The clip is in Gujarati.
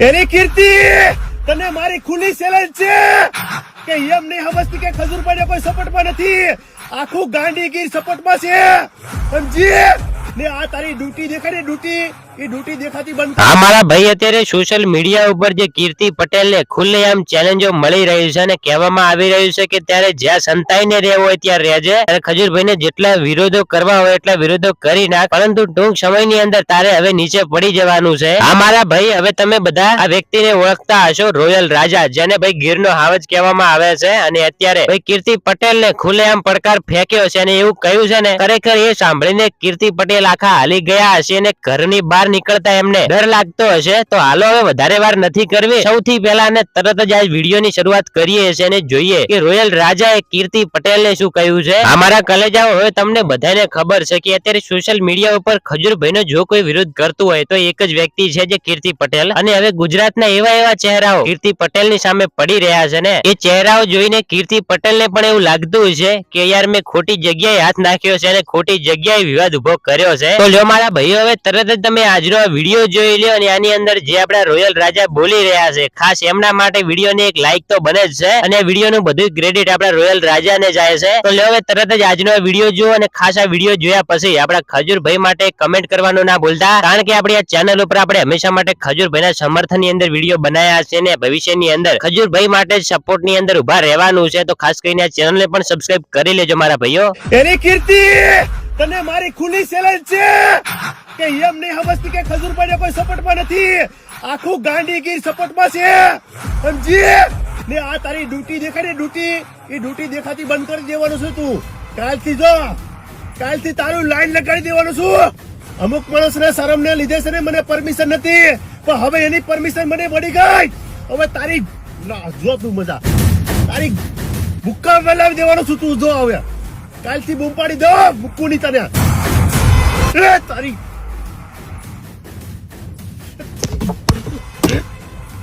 એની કીર્તિ, તને મારી ખુલ્લી ચેલેન્જ છે. કે એમ નહીં સમજતી કે ખજૂરભાઈ કોઈ સપોર્ટમાં નથી. આખું ગાંડીગીર સપોર્ટમાં છે. સમજી? ને આ તારી ડ્યુટી દેખાય ને ડ્યુટી? એ મારા ભાઈ અત્યારે સોશિયલ મીડિયા ઉપર જે કીર્તિ પટેલ ને ખુલ્લેઆમ ચેલેન્જો મળી રહ્યું છે અને કહેવામાં આવી રહ્યું છે કે ત્યારે જ્યાં સંતાઈને રહેવું હોય ત્યાં રહેજે. અને ખજૂરભાઈ ને જેટલા વિરોધો કરવા હોય એટલા વિરોધો કરી નાખ. પરંતુ ટૂંક સમયની અંદર તારે હવે નીચે પડી જવાનું છે. હા, મારા ભાઈ, હવે તમે બધા આ વ્યક્તિને ઓળખતા હશો, રોયલ રાજા, જેને ભાઈ ગીરનો હાવજ કહેવામાં આવે છે. અને અત્યારે ભાઈ કીર્તિ પટેલ ને ખુલ્લેઆમ પડકાર ફેંક્યો છે અને એવું કહ્યું છે ને, ખરેખર એ સાંભળીને કીર્તિ પટેલ આખા હાલી ગયા હશે અને ઘરની બહાર નીકળતા એમને ડર લાગતો હશે, તો હાલો હવે વધારે વાર નથી કરવી. સૌથી પહેલા અને તરત જ આ વિડીયોની શરૂઆત કરીએ છીએ અને જોઈએ કે રોયલ રાજાએ કીર્તિ પટેલને શું કહ્યું છે. અમારા કલેજાઓ, હવે તમને બધાને ખબર છે કે અત્યારે સોશિયલ મીડિયા ઉપર ખજૂરભાઈનો જો કોઈ વિરોધ કરતું હોય, તો એક જ વ્યક્તિ છે જે કીર્તિ પટેલ. અને હવે ગુજરાતના એવા એવા ચહેરાઓ કીર્તિ પટેલની સામે પડી રહ્યા છે ને, એ ચહેરાઓ જોઈને કીર્તિ પટેલને પણ એવું લાગતું છે કે યાર મેં ખોટી જગ્યાએ હાથ નાખ્યો છે અને ખોટી જગ્યાએ વિવાદ ઊભો કર્યો છે. તો જો મારા ભાઈઓ, હવે તરત જ તમે આજનો વીડિયો જોઈ લ્યો અને આની અંદર જે આપણા રોયલ રાજા બોલી રહ્યા છે, ખાસ એમના માટે વિડીયોને એક લાઈક તો બને જ છે અને વિડીયોનું બધું ક્રેડિટ આપણા રોયલ રાજાને જાય છે. તો લ્યો હવે તરત જ આજનો વીડિયો જુઓ અને ખાસ આ વીડિયો જોયા પછી આપણા ખજૂરભાઈ માટે કમેન્ટ કરવાનું ના ભૂલતા, કારણ કે આપણી આ ચેનલ ઉપર આપણે હંમેશા માટે ખજૂરભાઈના સમર્થનની અંદર વીડિયો બનાવ્યા છે ને ભવિષ્યની અંદર ખજૂરભાઈ માટે સપોર્ટની અંદર ઊભા રહેવાનું છે. તો ખાસ કરીને આ ચેનલને પણ સબસ્ક્રાઇબ કરી લેજો મારા ભાઈઓ. એની કીર્તિ! તને મારી ખુલ્લી ચેલેન્જ છે! કે એમ નહીં સમજતી કે ખજૂરભાઈ કોઈ સપોર્ટમાં નથી. આખું ગાંડીગીર સપોર્ટમાં છે. સમજી? ને આ તારી ડ્યુટી દેખાય ને ડ્યુટી. એ ડ્યુટી દેખાતી બંધ કરી દેવાનું છે તું. કાલથી જો. કાલથી તારું લાઈન લગાડી દેવાનું છું. અમુક માણસને શરમ ને લીધે છે ને મને પરમિશન નથી. પણ હવે એની પરમિશન મને મળી ગઈ. હવે તારી ના, જો તું મજા. તારી બુક્કા વેલાવી દેવાનું છું તું જો હવે. કાલથી બૂમ પાડી દો બુક્કુ નહીં તને તારી